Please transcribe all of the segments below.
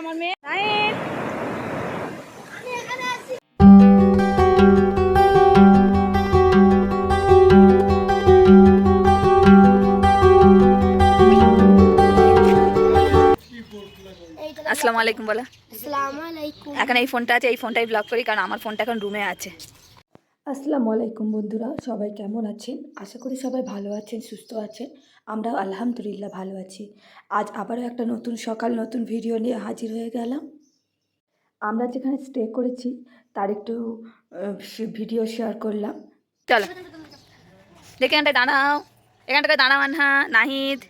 আমার মেয়ে। আসসালামু আলাইকুম বলা। আসসালামু আলাইকুম এখন এই ফোনটা আছে এই ফোনটাই ব্লক করি কারণ আমার ফোনটা এখন রুমে আছে। আসসালামু আলাইকুম বন্ধুরা সবাই কেমন আছেন? আশা করি সবাই ভালো আছেন সুস্থ আছেন। আমরা আলহামদুলিল্লাহ ভালো আছি। আজ আবারও একটা নতুন সকাল, নতুন ভিডিও নিয়ে হাজির হয়ে গেলাম। আমরা যেখানে স্টে করেছি, তার একটু ভিডিও শেয়ার করলাম। চলো। এখানটায় দাঁড়াও। এখানটায় দাঁড়াও, আনহা, নাহিদ।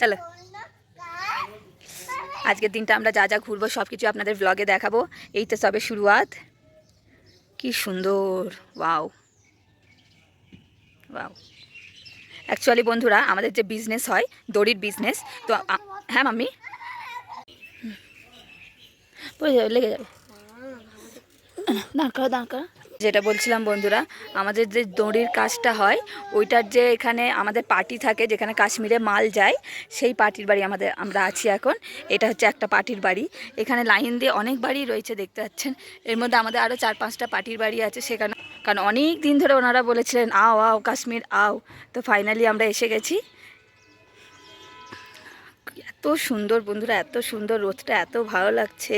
চলো। আজকের দিনটা আমরা যা যা ঘুরবো সব কিছু আপনাদের ব্লগে দেখাবো। এই তো সবে শুরুয়াত। কি সুন্দর, ওয়াও। অ্যাকচুয়ালি বন্ধুরা আমাদের যে বিজনেস হয় দড়ির বিজনেস তো হ্যাঁ মাম্মি? পড়ে যাবে লেগে যাবে। দাঁড় করো দাঁড় করো। যেটা বলছিলাম বন্ধুরা আমাদের যে দড়ির কাজটা হয় ওইটার যে এখানে আমাদের পার্টি থাকে যেখানে কাশ্মীরে মাল যায় সেই পার্টির বাড়ি আমাদের আমরা আছি এখন। এটা হচ্ছে একটা পার্টির বাড়ি। এখানে লাইন দিয়ে অনেক বাড়ি রয়েছে দেখতে পাচ্ছেন। এর মধ্যে আমাদের আরও চার পাঁচটা পার্টির বাড়ি আছে সেখানে কারণ অনেক দিন ধরে ওনারা বলেছিলেন, আও আও, কাশ্মীর, আও। তো ফাইনালি আমরা এসে গেছি। এত সুন্দর বন্ধুরা, এত সুন্দর রোদটা, এত ভালো লাগছে।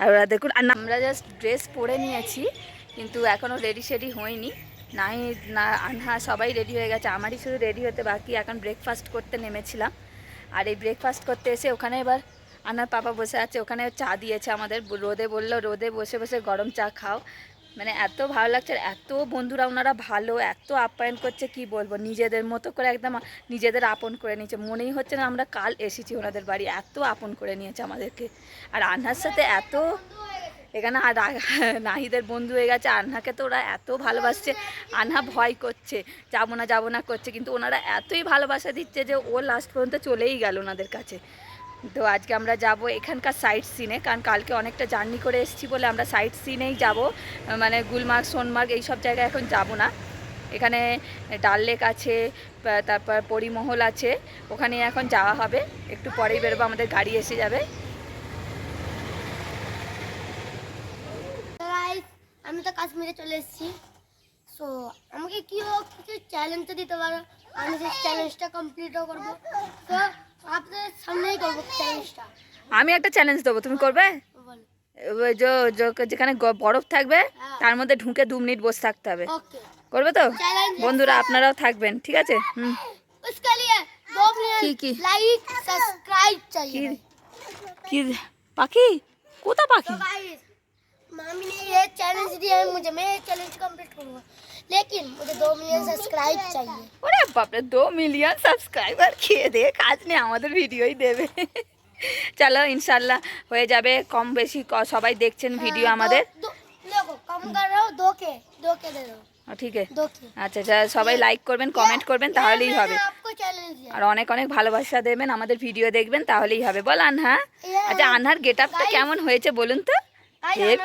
আর ওরা দেখুন, আর আমরা জাস্ট ড্রেস পরে নিয়েছি, কিন্তু এখনও রেডি সেডি হয়নি। নাই, না, আনহা, সবাই রেডি হয়ে গেছে। আমারই শুধু রেডি হতে বাকি, এখন ব্রেকফাস্ট করতে নেমেছিলাম। আর এই ব্রেকফাস্ট করতে এসে ওখানে এবার আনার পাপা বসে আছে, ওখানে চা দিয়েছে আমাদের। রোদে বলল, রোদে বসে বসে গরম চা খাও। মানে এত ভালো লাগছে আর এত বন্ধুরা ওনারা ভালো, এত আপ্যায়ন করছে, কি বলব? নিজেদের মতো করে একদম নিজেদের আপন করে নিয়েছে। মনেই হচ্ছে না আমরা কাল এসেছি ওনাদের বাড়ি, এত আপন করে নিয়েছে আমাদেরকে। আর আনহার সাথে এত এখানে আর নাহিদের বন্ধু হয়ে গেছে, আনহাকে তো ওরা এত ভালোবাসছে। আনহা ভয় করছে, যাব না যাব না করছে, কিন্তু ওনারা এতই ভালোবাসা দিচ্ছে যে ও লাস্ট পর্যন্ত চলেই গেল ওনাদের কাছে। তো আজকে আমরা যাব এখানকার সাইট সিনে কারণ কালকে অনেকটা জার্নি করে এসেছি বলে আমরা সাইট সিনেই যাব। মানে গুলমার্গ, সোনমার্গ এই সব জায়গায় এখন যাব না। এখানে ডাল লেক আছে তারপর পরিমহল আছে, ওখানে এখন যাওয়া হবে। একটু পরেই বেরোবো, আমাদের গাড়ি এসে যাবে। আমি তো কাশ্মীরে চলে এসেছি। সো আমাকে কি হোক কিছু চ্যালেঞ্জ দিতে পারো। আমি সেই চ্যালেঞ্জটা কমপ্লিটও করব। তো আপনাদের সামনেই করবো চ্যালেঞ্জটা আমি একটা চ্যালেঞ্জ দেবো তুমি করবে বলো ওই যে- যে- যেখানে গ- বরফ থাকবে তার মধ্যে ঢুকে দু মিনিট বসে থাকতে হবে ओके করবে তো চ্যালেঞ্জ বন্ধুরা আপনারাও থাকবেন ঠিক আছে হুম उसके लिए दो की- मिनट की? लाइक सब्सक्राइब কি चाहिए কি পাখি কোথা পাখি तो गाइस मामी ने ये चैलेंज दिया है मुझे मैं ये चैलेंज कंप्लीट करूंगा लेकिन मुझे दो मिलियन सब्सक्राइब चाहिए ওরে বাপরে দু মিলিয়ন সাবস্ক্রাইবার খেয়ে দিয়ে কাজ নেই আমাদের ভিডিওই দেবে চলো ইনশাল্লাহ হয়ে যাবে কম বেশি ক- সবাই দেখছেন ভিডিও हाँ, আমাদের दो, दो, देखो कम कर रहा हूँ दो के दो के दे दो ও, ঠিক আছে दो के আচ্ছা আচ্ছা সবাই লাইক করবেন কমেন্ট করবেন ये তাহলেই मैंने হবে आपको चैलेंज दिया আর অনেক অনেক ভালোবাসা দেবেন আমাদের ভিডিও দেখবেন তাহলেই হবে বল আনহা Yeah. আচ্ছা আনহার গেট আপটা Guys. কেমন হয়েছে বলুন তো गाइस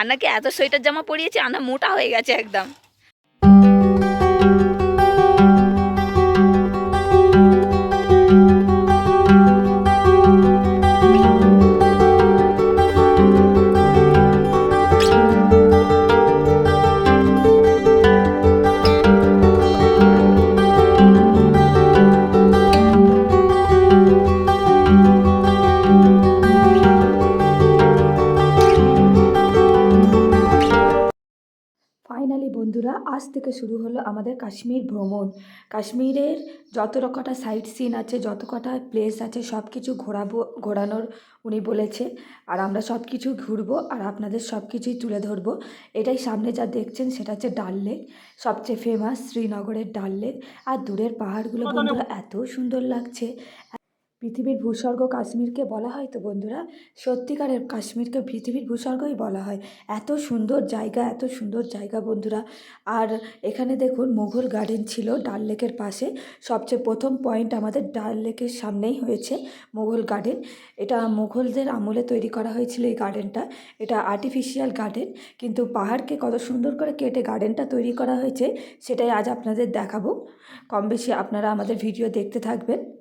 আন্নাকে এত সোয়েটার জামা পরিয়েছি আন্না মোটা হয়ে গেছে একদম। কাশ্মীর ভ্রমণ। কাশ্মীরের যত কটা সাইট সিন আছে যত কটা প্লেস আছে সব কিছু ঘোরাবো ঘোরানোর উনি বলেছে। আর আমরা সব কিছু ঘুরবো আর আপনাদের সব কিছুই তুলে ধরবো। এটাই সামনে যা দেখছেন সেটা হচ্ছে ডাল লেক। সবচেয়ে ফেমাস শ্রীনগরের ডাল লেক। আর দূরের পাহাড়গুলো বন্ধুরা এত সুন্দর লাগছে। পৃথিবীর ভূস্বর্গ কাশ্মীরকে বলা হয় তো বন্ধুরা? সত্যিকারের কাশ্মীরকে পৃথিবীর ভূস্বর্গই বলা হয়। এত সুন্দর জায়গা, এত সুন্দর জায়গা বন্ধুরা। আর এখানে দেখুন, মুঘল গার্ডেন ছিল ডাল লেকের পাশে। সবচেয়ে প্রথম পয়েন্ট আমাদের ডাল লেকের সামনেই হয়েছে মুঘল গার্ডেন। এটা মুঘলদের আমলে তৈরি করা হয়েছিল এই গার্ডেনটা। এটা আর্টিফিশিয়াল গার্ডেন কিন্তু পাহাড়কে কত সুন্দর করে কেটে গার্ডেনটা তৈরি করা হয়েছে, সেটাই আজ আপনাদের দেখাবো। কম বেশি আপনারা আমাদের ভিডিও দেখতে থাকবেন।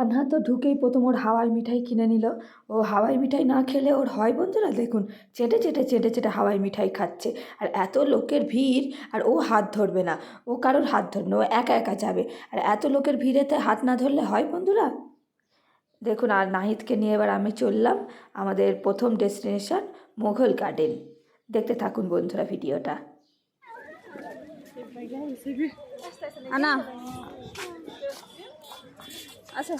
আনহা তো ঢুকেই প্রথম ওর হাওয়াই মিঠাই কিনে নিল। ও হাওয়াই মিঠাই না খেলে ওর হয় বন্ধুরা? দেখুন, চেটে চেটে চেটে চেটে হাওয়াই মিঠাই খাচ্ছে। আর এত লোকের ভিড়, আর ও হাত ধরবে না। ও কারোর হাত ধরবে না, ও একা একা যাবে। আর এত লোকের ভিড়েতে হাত না ধরলে হয় বন্ধুরা? দেখুন, আর নাহিদকে নিয়ে এবার আমি চললাম আমাদের প্রথম ডেস্টিনেশন, মোঘল গার্ডেন। দেখতে থাকুন বন্ধুরা ভিডিওটা। আনা। আচ্ছা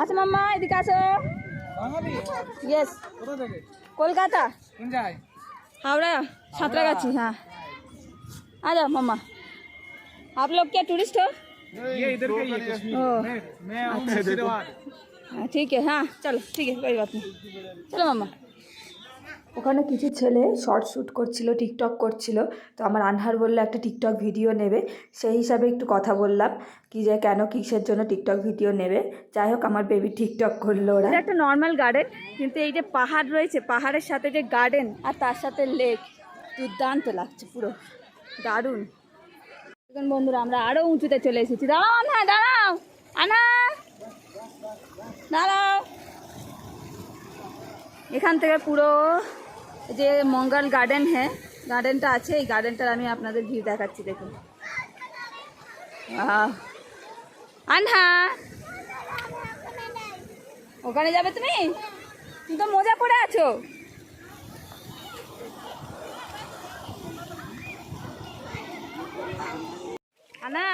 আচ্ছা মাম্মা এদিকে আসো ইয়েস কোথা থেকে কলকাতা কোন জায়গায় हावड़ा सातरागाछी हाँ आ जाओ मम्मा आप लोग क्या टूरिस्ट हो ये इधर का ही है कश्मीर ओ मैं मैं हूँ मुर्शिदाबाद हाँ, ठीक है हाँ चलो ठीक है कोई बात नहीं चलो मम्मा ওখানে কিছু ছেলে শর্ট শ্যুট করছিল টিকটক করছিল। তো আমার আনহার বলল, একটা টিকটক ভিডিও নেবে। সেই হিসাবে একটু কথা বললাম, কি যে কেন কিসের জন্য টিকটক ভিডিও নেবে। যাই হোক, আমার বেবি টিকটক করল ওরা। একটা নর্মাল গার্ডেন কিন্তু এই যে পাহাড় রয়েছে, পাহাড়ের সাথে যে গার্ডেন আর তার সাথে লেক দুর্দান্ত লাগছে পুরো। দারুণ। বন্ধুরা, আমরা আরও উঁচুতে চলে এসেছি। দাঁড়াও না দাঁড়াও। আনা দাঁড়াও। এখান থেকে পুরো যে মঙ্গল গার্ডেন হ্যাঁ গার্ডেনটা আছে, এই গার্ডেনটার আমি আপনাদের ভিউ দেখাচ্ছি, দেখুন। আনহা! ওখানে যাবে তুমি? তুমি তো মজা করে আছো। আনা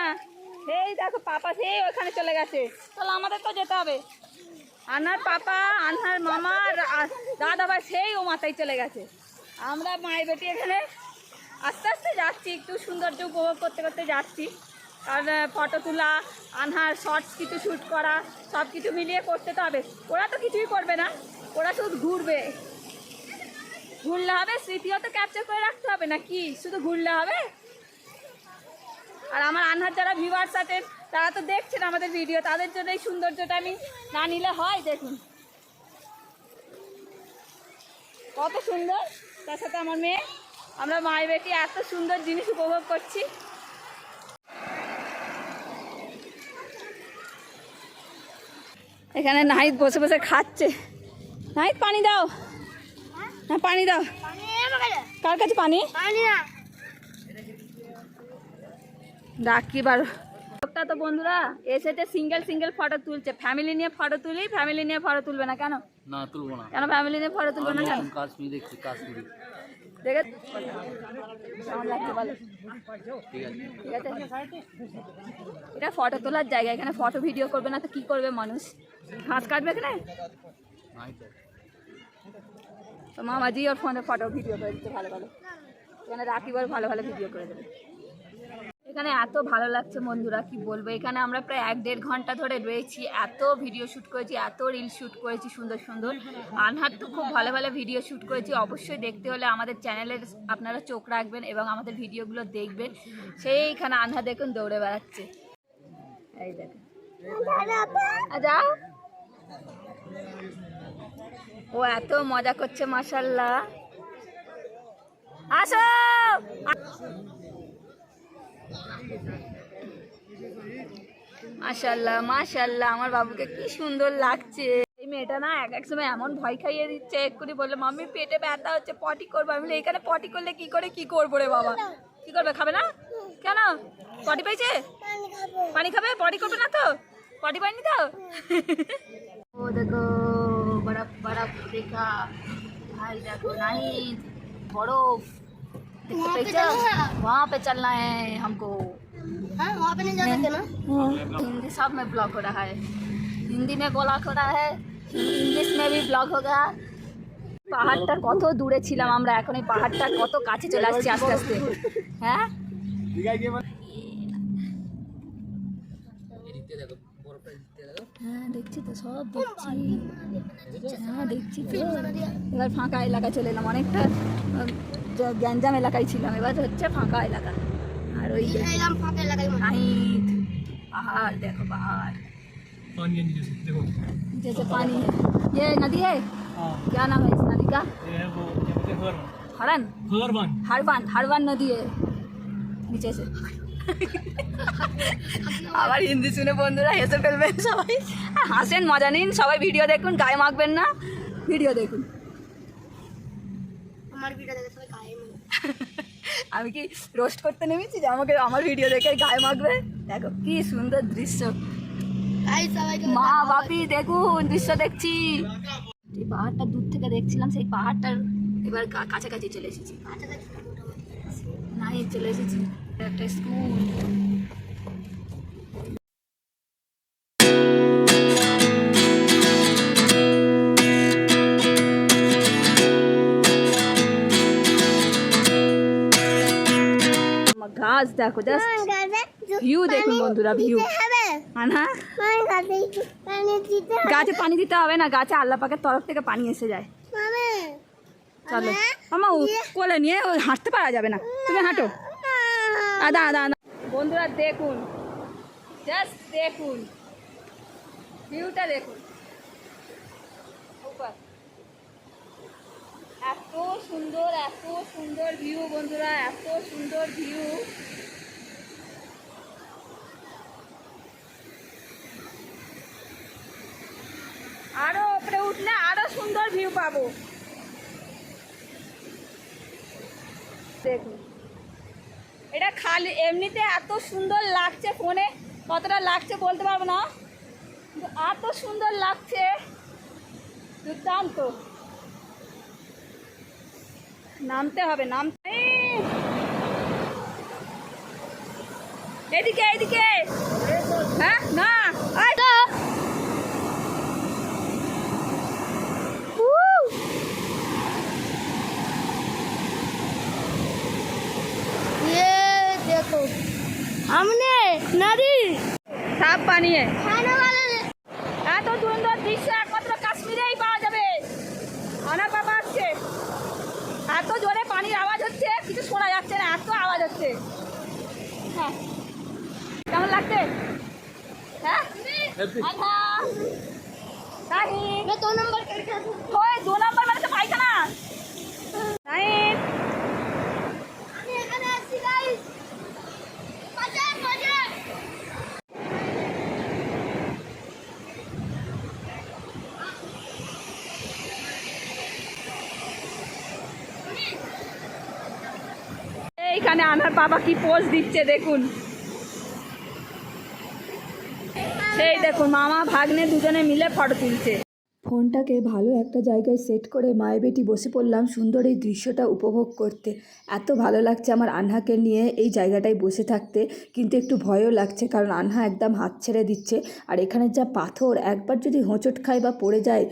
সেই দেখো, পাপা সেই ওখানে চলে গেছে। তাহলে আমাদের তো যেতে হবে। আনার পাপা আনহার মামা দাদা ভাই সেই ও মাথায় চলে গেছে। আমরা মায়ের বেটি এখানে। আস্তে আস্তে যাচ্ছি, একটু সৌন্দর্য উপভোগ করতে করতে যাচ্ছি। আর ফটো তোলা আনহার শর্টস কিছু শ্যুট করা সব কিছু মিলিয়ে করতে তো হবে। ওরা তো কিছুই করবে না। ওরা শুধু ঘুরবে। ঘুরলে হবে, স্মৃতিও তো ক্যাপচার করে রাখতে হবে না কি শুধু ঘুরলে হবে? আর আমার আনহার যারা ভিউয়ার্স আছেন তারা তো দেখছেন আমাদের ভিডিও তাদের জন্য এই সৌন্দর্যটা আমি না নিলে হয় দেখুন। কত সুন্দর। তার সাথে আমার মেয়ে। আমরা মায়ের বেটি এত সুন্দর জিনিস উপভোগ করছি। এখানে নাহিদ বসে বসে খাচ্ছে। নাহিদ পানি দাও। হ্যাঁ? পানি দাও। কার কাছে পানি? ডাকি বার। লোকটা তো বন্ধুরা এসেতে সিঙ্গেল সিঙ্গেল ফটো তুলছে। ফ্যামিলি নিয়ে ফটো তুলি ফ্যামিলি নিয়ে ফটো তুলবে না কেন? না তুলবো না। কেন ফ্যামিলি নিয়ে ফটো তুলবে না কেন? কাশ্মীর দেখছি কাশ্মীরি। দেখে ঠিক আছে। এটা ফটো তোলার জায়গা এখানে ফটো ভিডিও করবে না তো কি করবে মানুষ? ঘাস কাটবে এখানে? তো। তো মামাজি ওর ফোনে ফটো ভিডিও করে দিতে ভালো ভালো। এখানে রাখিবার ভালো ভালো ভিডিও করে দেবে। এখানে এত ভালো লাগছে বন্ধুরা, কি বলব? এখানে আমরা প্রায় এক দেড় ঘণ্টা ধরে রয়েছি। এত ভিডিও শ্যুট করেছি, এত রিল শ্যুট করেছি, সুন্দর সুন্দর। আনহার তো খুব ভালো ভালো ভিডিও শ্যুট করেছি। অবশ্যই দেখতে হলে আমাদের চ্যানেলের আপনারা চোখ রাখবেন এবং আমাদের ভিডিওগুলো দেখবেন। সেইখানে আনহা দেখুন দৌড়ে বেড়াচ্ছে। এই ও এত মজা করছে মাসাল্লাহ আসো! মাশাল্লাহ মাশাল্লাহ আমার বাবুকে কি সুন্দর লাগছে। এই মেয়েটা না এক এক সময় এমন ভয় খাইয়ে দিচ্ছে এক্ষুনি বলল মাম্মি পেটে ব্যথা হচ্ছে পটি করব। আমি এখানে পটি করলে কি করে কি করব রে বাবা? কি করবে খাবে না? কেন? পটি পাইছে পানি খাবে? পটি করবে না তো? পটি পাইনি তো? ও দেখো বরফ বরফ দেখা। ভাই দেখো নাহিদ বরফ। দেখতে পেয়েছো वहाँ पे चलना है हमको हाँ वहाँ पे नहीं जा सकते ना हिंदी सब में ब्लॉक हो रहा है हिंदी में ब्लॉक हो रहा है इंग्लिश में भी ब्लॉक होगा পাহাড়টার কত দূরে ছিলাম আমরা এখন এই পাহাড়টার কত কাছে চলে আসছি আস্তে আস্তে হ্যাঁ হ্যাঁ দেখছি তো সব দেখছি হ্যাঁ দেখছি তো এবার ফাঁকা এলাকা চলে এলাম অনেকটা উম, জ- গ্যাঞ্জাম এলাকায় ছিলাম এবার হচ্ছে ফাঁকা এলাকা আর ওই এলাম ফাঁকা এলাকায় মনে হয়। हाइट पहाड़ देखो पहाड़ पानी है नीचे से देखो जैसे पानी है ये नदी है हाँ क्या नाम है इस नदी का ये है वो क्या बोलते हैं हरन हरवन हरवान हरवान नदी है নিচে এসে আবার হিন্দি শুনে বন্ধুরা হেসে ফেলবেন সবাই। হাসেন মজা নিন। সবাই ভিডিও দেখুন গায়ে মাখবেন না। ভিডিও দেখুন। আমার ভিডিও দেখে সবাই গায়ে আমি কি রোস্ট করতে নেমেছি যে আমাকে আমার ভিডিও দেখে গায়ে মাখবে? দেখো কি সুন্দর দৃশ্য। মা বাপি দেখুন দৃশ্য দেখছি। যে পাহাড়টা দূর থেকে দেখছিলাম সেই পাহাড়টার এবার কাছাকাছি চলে এসেছি। কাছাকাছি। নাই চলে এসেছি। একটা স্কুল। গাছ দেখো জাস্ট ভিউ দেখুন বন্ধুরা ভিউ আনা গাছে পানি দিতে হবে। না গাছে আল্লাহ পাকের তরফ থেকে পানি এসে যায়। চলো। মামা ও কোলে নিয়ে হাঁটতে পারা যাবে না। তুমি হাঁটো। আদা আদা আদা। বন্ধুরা, দেখুন। জাস্ট দেখুন। ভিউটা দেখুন। এত সুন্দর এত সুন্দর ভিউ বন্ধুরা, এত সুন্দর ভিউ আরও উপরে উঠলে আরও সুন্দর ভিউ পাবো। দেখুন। এটা খালি এমনিতে এত সুন্দর লাগছে ফোনে, কতটা লাগছে বলতে পারব না। এত সুন্দর লাগছে। দুর্দান্ত। নামতে হবে, নামতে। এদিকে এদিকে। হ্যাঁ না। हमने नदी সাপ বানিয়ে खाने वाले ने এত সুন্দর দৃশ্য একমাত্র কাশ্মীরেই পাওয়া যাবে আনা বাবা আসছে এত জোরে পানির আওয়াজ হচ্ছে কিছু শোনা যাচ্ছে না এত আওয়াজ হচ্ছে হ্যাঁ কেমন লাগছে হ্যাঁ আধা। তাহিদ। मैं दो नंबर करके आती हूँ। ওই দু নম্বর এইখানে আনার বাবা কি পোজ দিচ্ছে দেখুন। সেই দেখুন, মামা, ভাগ্নে দুজনে মিলে ফটো তুলছে। ফোনটাকে ভালো একটা জায়গায় সেট করে মায়ে বেটি বসে পড়লাম সুন্দর এই দৃশ্যটা উপভোগ করতে। এত ভালো লাগছে আমার আনহাকে নিয়ে এই জায়গাটায় বসে থাকতে, কিন্তু একটু ভয়ও লাগছে কারণ আনহা একদম হাত ছেড়ে দিচ্ছে। আর এখানে যা পাথর, একবার যদি হোঁচট খায় বা পড়ে যায়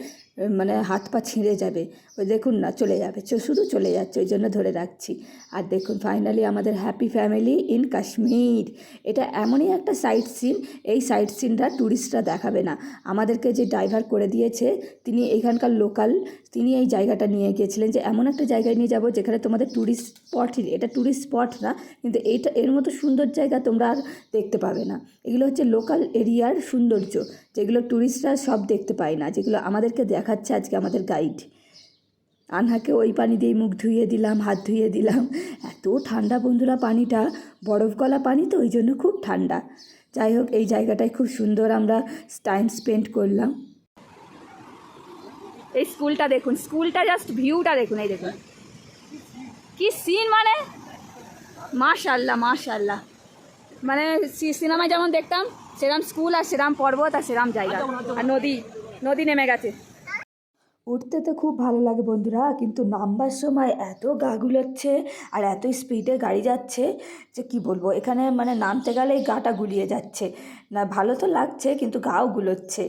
মানে হাত পা ছিঁড়ে যাবে। ওই দেখুন না, চলে যাবে শুধু চলে যাচ্ছে, ওই জন্য ধরে রাখছি। আর দেখুন ফাইনালি আমাদের হ্যাপি ফ্যামিলি ইন কাশ্মীর এটা এমনই একটা সাইট সিন এই সাইট সিনটা ট্যুরিস্টরা দেখাবে না। আমাদেরকে যে ড্রাইভার করে দিয়েছে তিনি এখানকার লোকাল তিনি এই জায়গাটা নিয়ে গিয়েছিলেন যে এমন একটা জায়গায় নিয়ে যাব যেখানে তোমাদের ট্যুরিস্ট স্পট এটা ট্যুরিস্ট স্পট না, কিন্তু এইটা এর মতো সুন্দর জায়গা তোমরা আর দেখতে পাবে না। এগুলো হচ্ছে লোকাল এরিয়ার সৌন্দর্য, যেগুলো ট্যুরিস্টরা সব দেখতে পায় না, যেগুলো আমাদেরকে দেখাচ্ছে আজকে আমাদের গাইড আনহাকে ওই পানি দিয়ে মুখ ধুইয়ে দিলাম, হাত ধুইয়ে দিলাম। এত ঠান্ডা বন্ধুরা পানিটা, বরফ গলা পানি তো, ওই জন্য খুব ঠান্ডা। যাই হোক, এই জায়গাটায় খুব সুন্দর আমরা টাইম স্পেন্ড করলাম। এই স্কুলটা দেখুন, স্কুলটা জাস্ট ভিউটা দেখুন, এই দেখুন। কি সিন মানে? মাশাল্লাহ মাশাল্লাহ মানে সিনেমায় যেমন দেখতাম, সেরাম স্কুল আর সেরাম পর্বত আর সেরাম জায়গা। আর নদী নদী নেমে গেছে। উঠতে তো খুব ভালো লাগে বন্ধুরা, কিন্তু নামবার সময় এত গা গুলোচ্ছে আর এত স্পিডে গাড়ি যাচ্ছে যে কি বলব, এখানে মানে নামতে গেলেই গাটা গুলিয়ে যাচ্ছে। না, ভালো তো লাগছে, কিন্তু গাও গুলোচ্ছে।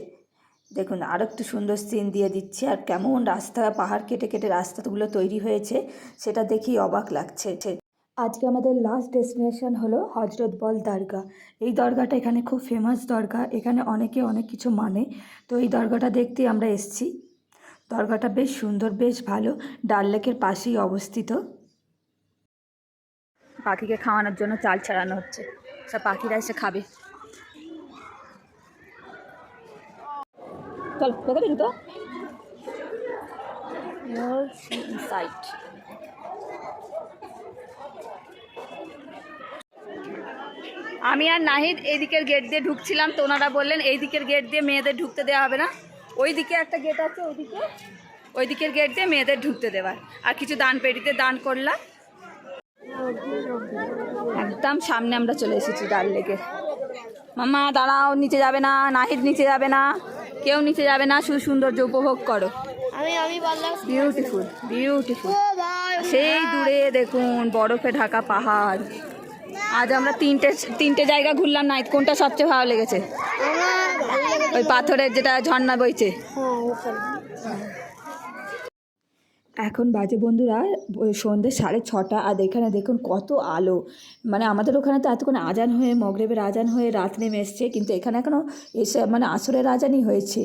দেখুন আর একটু সুন্দর সিন দিয়ে দিচ্ছে। আর কেমন রাস্তা, পাহাড় কেটে কেটে রাস্তাগুলো তৈরি হয়েছে, সেটা দেখেই অবাক লাগছে। আজকে আমাদের লাস্ট ডেস্টিনেশন হলো হজরত বল দরগা। এই দরগাটা এখানে খুব ফেমাস দরগা। এখানে অনেকে অনেক কিছু মানে। তো এই দরগাটা দেখতেই আমরা এসছি। দরগাটা বেশ সুন্দর, বেশ ভালো। ডাল লেকের পাশেই অবস্থিত। পাখিকে খাওয়ানোর জন্য চাল ছাড়ানো হচ্ছে। সব পাখিরা এসে খাবে। চল দেখো জুতো সাইট আমি আর নাহিদ এইদিকের গেট দিয়ে ঢুকছিলাম, তো ওনারা বললেন এই দিকের গেট দিয়ে মেয়েদের ঢুকতে দেওয়া হবে না। ওই দিকে একটা গেট আছে, ওইদিকে। ওই দিকের গেট দিয়ে মেয়েদের ঢুকতে দেওয়ার। আর কিছু দান পেটিতে দান করলাম। একদম সামনে আমরা চলে এসেছি, ডাল লেগে মামা দাঁড়াও, নিচে যাবে না, নাহিদ নিচে যাবে না। কেউ নিচে যাবে না শুধু সৌন্দর্য উপভোগ করো। আমি আমি বললাম বিউটিফুল বিউটিফুল সেই দূরে দেখুন বরফে ঢাকা পাহাড়। আজ আমরা তিনটে তিনটে জায়গা ঘুরলাম নাই কোনটা সবচেয়ে ভালো লেগেছে? ওই পাথরের যেটা ঝর্ণা বইছে। হ্যাঁ এখন বাজে বন্ধুরা সন্ধ্যে সাড়ে ছটা আর এখানে দেখুন কত আলো। মানে আমাদের ওখানে তো এতক্ষণ আজান হয়ে, মগরেবের আজান হয়ে রাত নেমে এসছে, কিন্তু এখানে এখনও এসে মানে আসরের আজানই হয়েছে।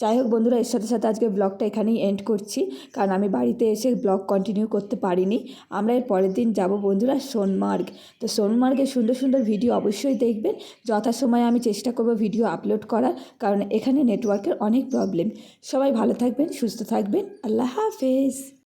যাই হোক বন্ধুরা, এর সাথে সাথে আজকে ব্লগটা এখানেই এন্ড করছি, কারণ আমি বাড়িতে এসে ব্লগ কন্টিনিউ করতে পারিনি। আমরা এর পরের দিন যাব বন্ধুরা সোনমার্গ। তো সোনমার্গের সুন্দর সুন্দর ভিডিও অবশ্যই দেখবেন। যথাসময়ে আমি চেষ্টা করব ভিডিও আপলোড করার, কারণ এখানে নেটওয়ার্কের অনেক প্রবলেম সবাই ভালো থাকবেন, সুস্থ থাকবেন। আল্লাহ হাফেজ।